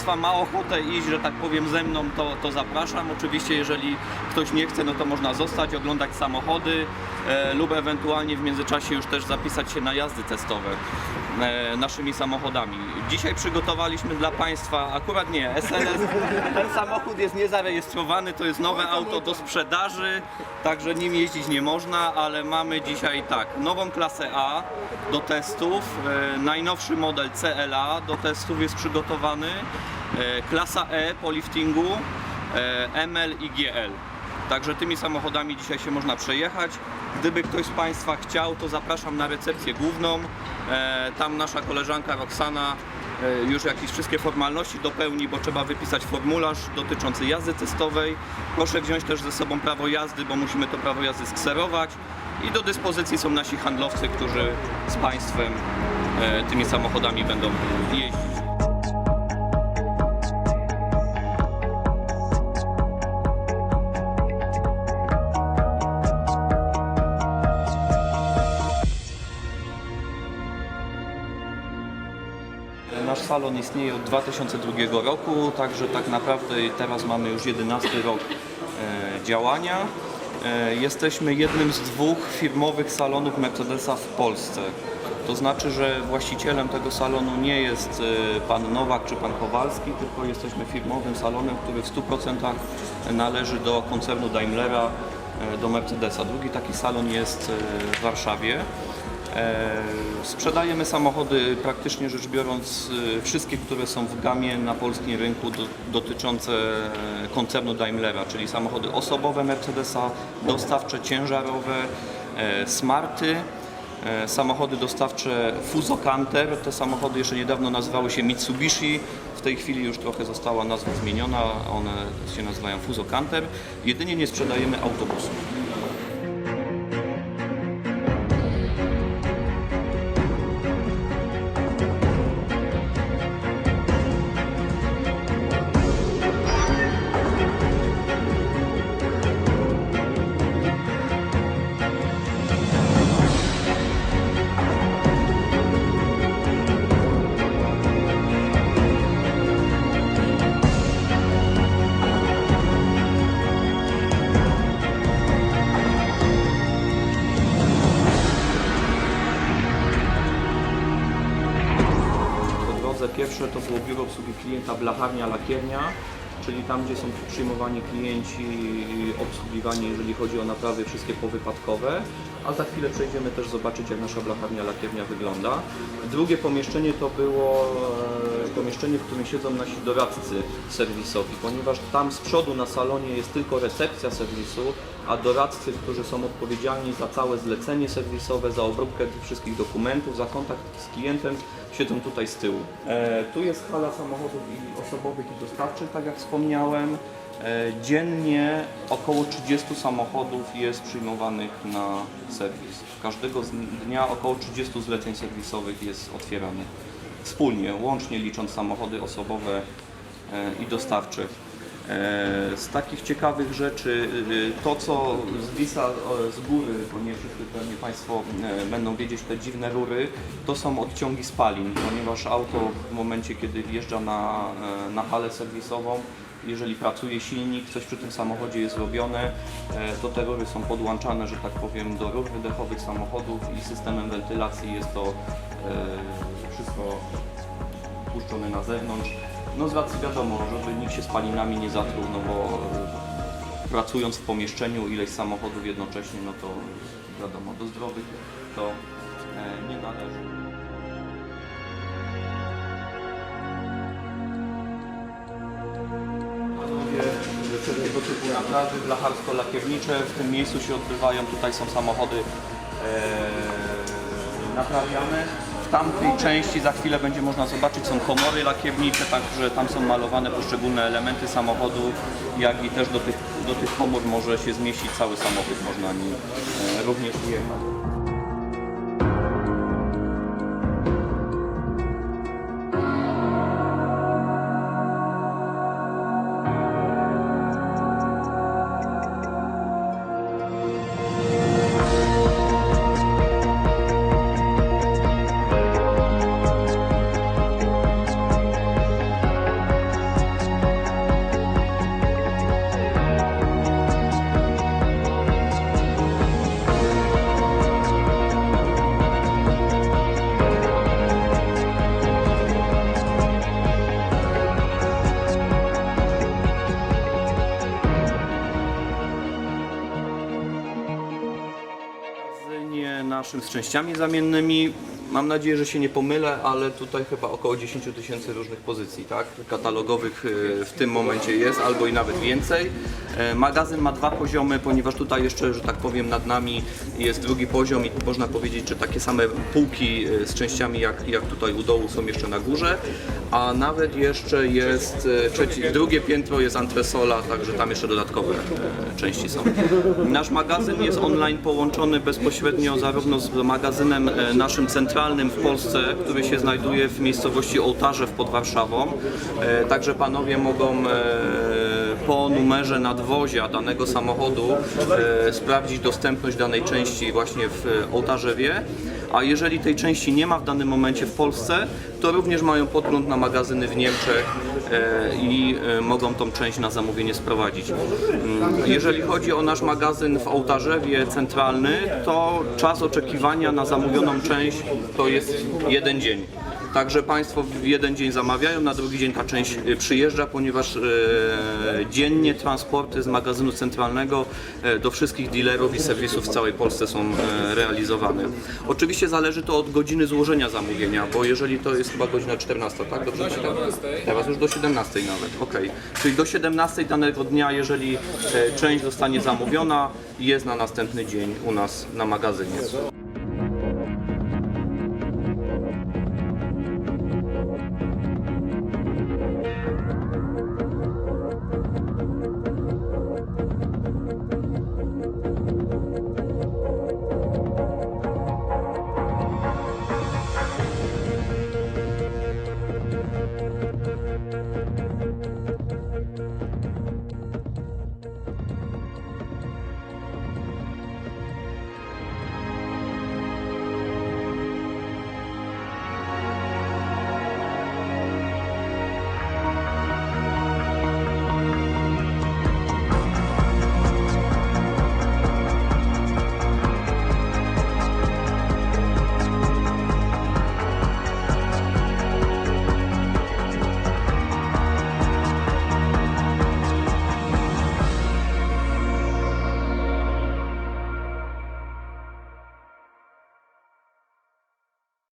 Państwa ma ochotę iść, że tak powiem, ze mną, to, to zapraszam. Oczywiście, jeżeli ktoś nie chce, no to można zostać, oglądać samochody lub ewentualnie w międzyczasie już też zapisać się na jazdy testowe e, naszymi samochodami. Dzisiaj przygotowaliśmy dla Państwa, akurat nie, SLS, ten samochód jest niezarejestrowany, to jest nowe auto do sprzedaży, także nim jeździć nie można, ale mamy dzisiaj tak, nową klasę A do testów, e, najnowszy model CLA do testów jest przygotowany, e, klasa E po liftingu, e, ML i GL. Także tymi samochodami dzisiaj się można przejechać. Gdyby ktoś z Państwa chciał, to zapraszam na recepcję główną. E, Tam nasza koleżanka Roxana e, już jakieś wszystkie formalności dopełni, bo trzeba wypisać formularz dotyczący jazdy testowej. Proszę wziąć też ze sobą prawo jazdy, bo musimy to prawo jazdy skserować. I do dyspozycji są nasi handlowcy, którzy z Państwem e, tymi samochodami będą jeździć. Salon istnieje od 2002 roku, także tak naprawdę teraz mamy już 11 rok e, działania. E, Jesteśmy jednym z dwóch firmowych salonów Mercedesa w Polsce. To znaczy, że właścicielem tego salonu nie jest e, pan Nowak czy pan Kowalski, tylko jesteśmy firmowym salonem, który w 100% należy do koncernu Daimlera, do Mercedesa. Drugi taki salon jest w Warszawie. E, Sprzedajemy samochody praktycznie rzecz biorąc e, wszystkie, które są w gamie na polskim rynku do, dotyczące koncernu Daimlera, czyli samochody osobowe Mercedesa, dostawcze, ciężarowe, e, smarty, samochody dostawcze Fuso Canter. Te samochody jeszcze niedawno nazywały się Mitsubishi, w tej chwili już trochę została nazwa zmieniona, one się nazywają Fuso Canter. Jedynie nie sprzedajemy autobusów. Pierwsze to było biuro obsługi klienta, blacharnia, lakiernia, czyli tam, gdzie są przyjmowani klienci, obsługiwani, jeżeli chodzi o naprawy wszystkie powypadkowe. A za chwilę przejdziemy też zobaczyć, jak nasza blacharnia, lakiernia wygląda. Drugie pomieszczenie to było e, pomieszczenie, w którym siedzą nasi doradcy serwisowi, ponieważ tam z przodu na salonie jest tylko recepcja serwisu, a doradcy, którzy są odpowiedzialni za całe zlecenie serwisowe, za obróbkę tych wszystkich dokumentów, za kontakt z klientem, siedzą tutaj z tyłu. E, tu jest hala samochodów i osobowych i dostawczych, tak jak wspomniałem. E, dziennie około 30 samochodów jest przyjmowanych na serwis. Każdego z dnia około 30 zleceń serwisowych jest otwieranych. Wspólnie, łącznie licząc samochody osobowe e, i dostawcze. E, Z takich ciekawych rzeczy, to co zwisa e, z góry, bo nie wszyscy pewnie Państwo będą wiedzieć, te dziwne rury, to są odciągi spalin, ponieważ auto w momencie, kiedy wjeżdża na, na halę serwisową, jeżeli pracuje silnik, coś przy tym samochodzie jest robione, to te rury są podłączane, że tak powiem, do rur wydechowych samochodów i systemem wentylacji jest to e, wszystko puszczone na zewnątrz. No z racji wiadomo, żeby nikt się spalinami nie zatruł, no bo e, pracując w pomieszczeniu ileś samochodów jednocześnie, no to wiadomo, do zdrowych to e, nie należy. Typu naprawy blacharsko-lakiernicze w tym miejscu się odbywają. Tutaj są samochody e, naprawiane. W tamtej części za chwilę będzie można zobaczyć, są komory lakiernicze, także tam są malowane poszczególne elementy samochodu, jak i też do tych, do tych komór może się zmieścić cały samochód, można nim e, również jechać. Z częściami zamiennymi. Mam nadzieję, że się nie pomylę, ale tutaj chyba około 10 tysięcy różnych pozycji, tak? Katalogowych e, w tym momencie jest, albo i nawet więcej. E, Magazyn ma dwa poziomy, ponieważ tutaj jeszcze, że tak powiem, nad nami jest drugi poziom i można powiedzieć, że takie same półki e, z częściami jak, jak tutaj u dołu są jeszcze na górze, a nawet jeszcze jest trzeci, drugie piętro jest antresola, także tam jeszcze dodatkowe części są. Nasz magazyn jest online połączony bezpośrednio zarówno z magazynem naszym centralnym w Polsce, który się znajduje w miejscowości Ołtarze pod Warszawą. E, Także panowie mogą e, po numerze nadwozia danego samochodu e, sprawdzić dostępność danej części właśnie w Ołtarzewie. A jeżeli tej części nie ma w danym momencie w Polsce, to również mają podgląd na magazyny w Niemczech i e, mogą tą część na zamówienie sprowadzić. Mm, Jeżeli chodzi o nasz magazyn w Ołtarzewie centralny, to czas oczekiwania na zamówioną część to jest jeden dzień. Także Państwo w jeden dzień zamawiają, na drugi dzień ta część e, przyjeżdża, ponieważ e, dziennie transporty z magazynu centralnego e, do wszystkich dealerów i serwisów w całej Polsce są e, realizowane. Oczywiście zależy to od godziny złożenia zamówienia, bo jeżeli to jest chyba godzina 14, tak? Dobrze do 17. Teraz już do 17 nawet, okej. Czyli do 17 danego dnia, jeżeli e, część zostanie zamówiona, jest na następny dzień u nas na magazynie.